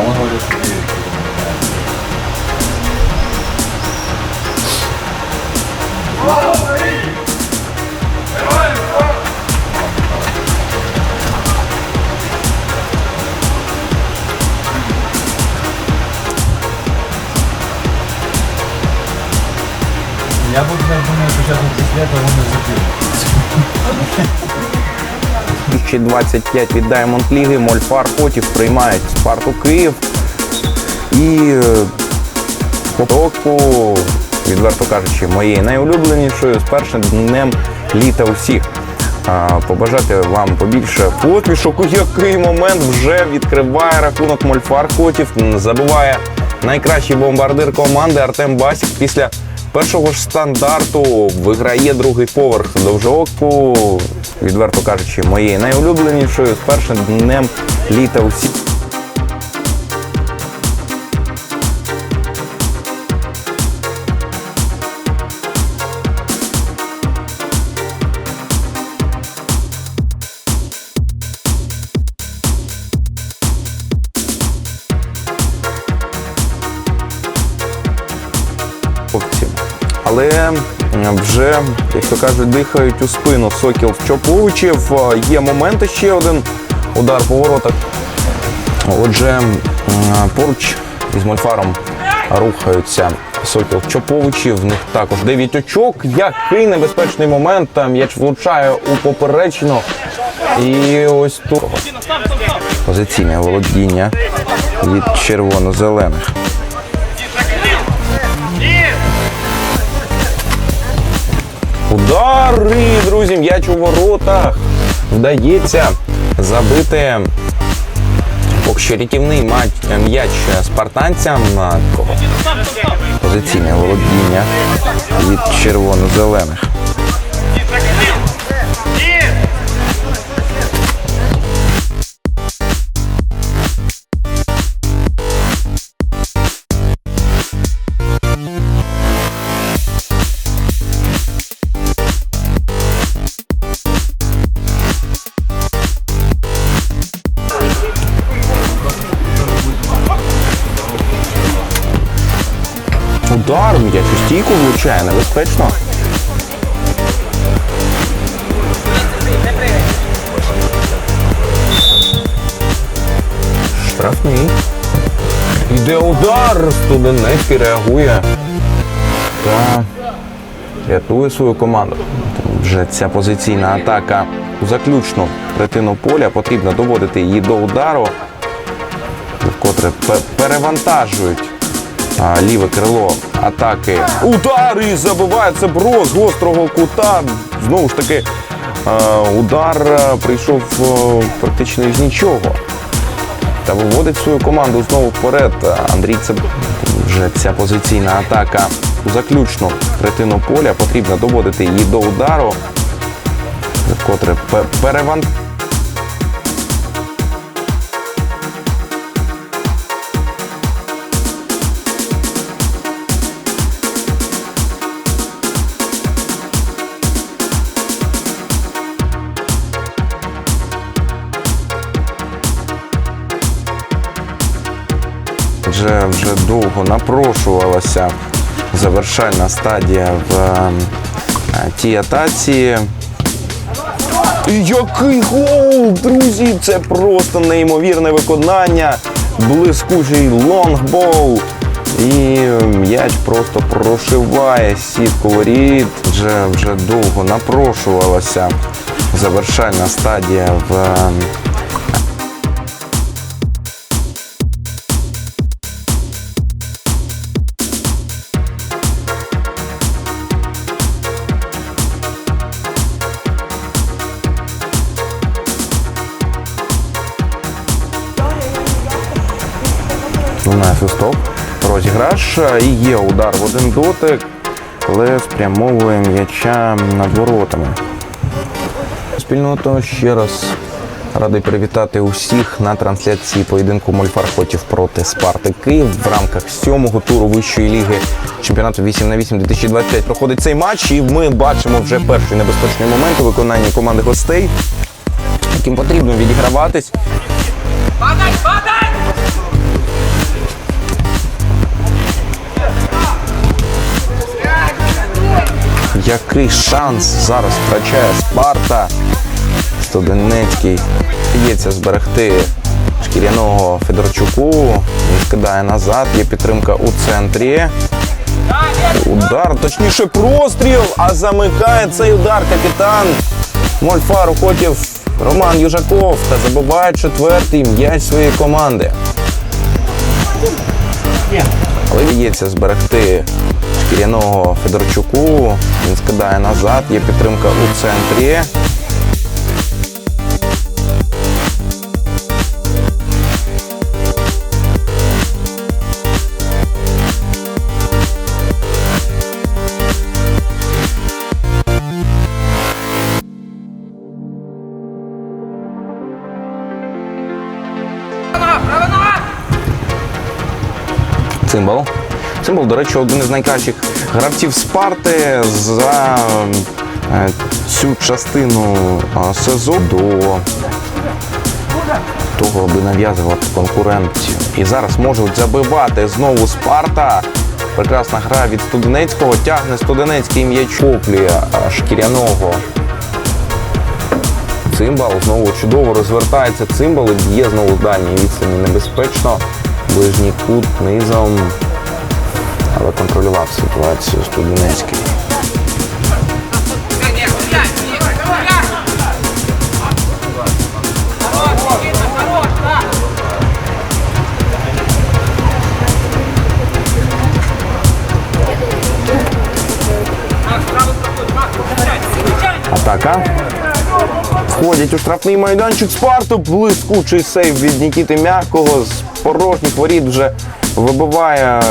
он говорит, что 9. Я буду даже думаю, он после этого он и закинет. 2025 від Diamond Ліги Мольфар Хотів приймають Спарту Київ. І е, по року, відверто кажучи, моєю найулюбленішою з першим днем літа усіх. Побажати вам побільше посмішок. У який момент вже відкриває рахунок Мольфар Хотів. Забуває найкращий бомбардир команди Артем Басік після першого ж стандарту виграє другий поверх довжооку, Відверто кажучи, моєю найулюбленішою з першим днем літа усіх. Але вже, як то кажуть, дихають у спину Сокіл Чоповичів. Е, Є моменти ще один удар по воротах. Отже, поруч із Мольфаром рухаються Сокіл Чоповичів. В них також 9 очок. Який небезпечний момент. Там М'яч влучає у поперечину. І ось тут позиційне володіння від червоно-зелених. Удар! Друзі, м'яч у воротах. Вдається забити общерятівний рятівний матч м'яч спартанцям. Позиційне володіння від червоно-зелених. Удар м'яч у стійку влучає, небезпечно. Штрафний. Йде удар! Студенецький реагує та рятує свою команду. Вже ця позиційна атака у заключну третину поля. Потрібно доводити її до удару, вкотре пе- перевантажують ліве крило атаки. Удар і забивається брос з гострого кута. Знову ж таки, е, удар е, прийшов е, практично із нічого. Та виводить свою команду знову вперед. Андрій це вже ця позиційна атака у заключну третину поля. Потрібно доводити її до удару. Котре пе- перевантажує. Довго напрошувалася завершальна стадія в е, тій атаці. Який гол, друзі! Це просто неймовірне виконання. Блискучий лонгбол. І м'яч просто прошиває сітку воріт. Вже, вже довго напрошувалася завершальна стадія в Лунає свисток. Розіграш і є удар в один дотик, але спрямовує м'яча над воротами. Спільнота ще раз радий привітати усіх на трансляції поєдинку Мольфар Хотів проти Спарти Київ в рамках сьомого туру вищої ліги чемпіонату 8 на 8 2025 проходить цей матч, і ми бачимо вже перший небезпечний момент у виконанні команди гостей, яким потрібно відіграватись. Який шанс зараз втрачає Спарта. Студенецький вдається зберегти шкіряного Федорчуку. Він скидає назад, є підтримка у центрі. Удар, точніше простріл, а замикає цей удар капітан Мольфару Хотів Роман Южаков та забиває четвертий м'яч своєї команди. Але вдається зберегти шкіряного Федорчуку. Він скидає назад, є підтримка у центрі. Цимбал. Цимбал, до речі, один із найкращих гравців Спарти за е, цю частину е, сезону до того, аби нав'язувати конкуренцію. І зараз можуть забивати знову Спарта. Прекрасна гра від Студенецького. Тягне Студенецький м'яч коплює е, шкіряного. Цимбал знову чудово розвертається цимбал і б'є знову з дальньої відстані небезпечно. Ближній кут низом. Але контролював ситуацію Студенецький. Атака. Входять у штрафний майданчик Спарту. Блискучий сейв від Нікіти Мягкого. З порожніх воріт вже вибиває.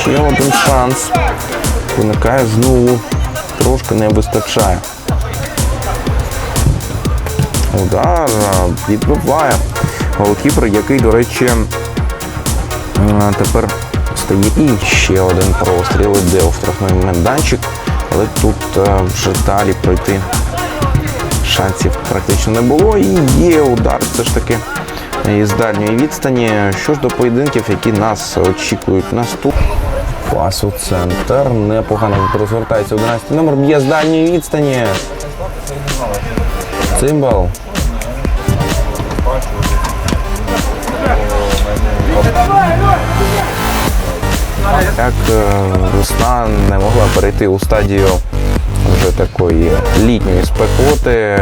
Ще один шанс. Виникає знову. Трошки не вистачає. Удар відбиває голкіпер, який, до речі, тепер стає і ще один простріл, іде у штрафний майданчик, але тут вже далі пройти шансів практично не було. І є удар все ж таки із дальньої відстані. Що ж до поєдинків, які нас очікують наступ. Пас у центр. Непогано розвертається 11 номер. Б'є з дальньої відстані. Цимбал. Як весна не могла перейти у стадію вже такої літньої спекоти,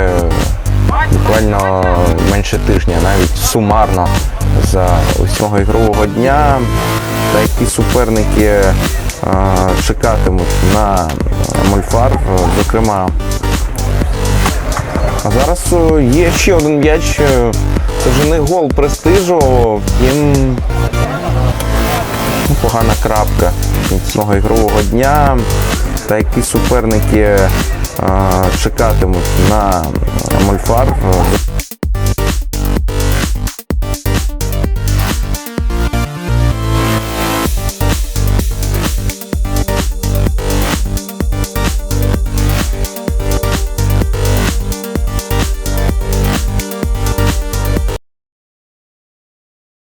буквально менше тижня, навіть сумарно за усього ігрового дня, та які суперники е, чекатимуть на е, зокрема. А зараз е, є ще один м'яч. Це вже не гол престижу. Втім, ну, погана крапка цього ігрового дня. Та які суперники е, чекатимуть на Мольфар.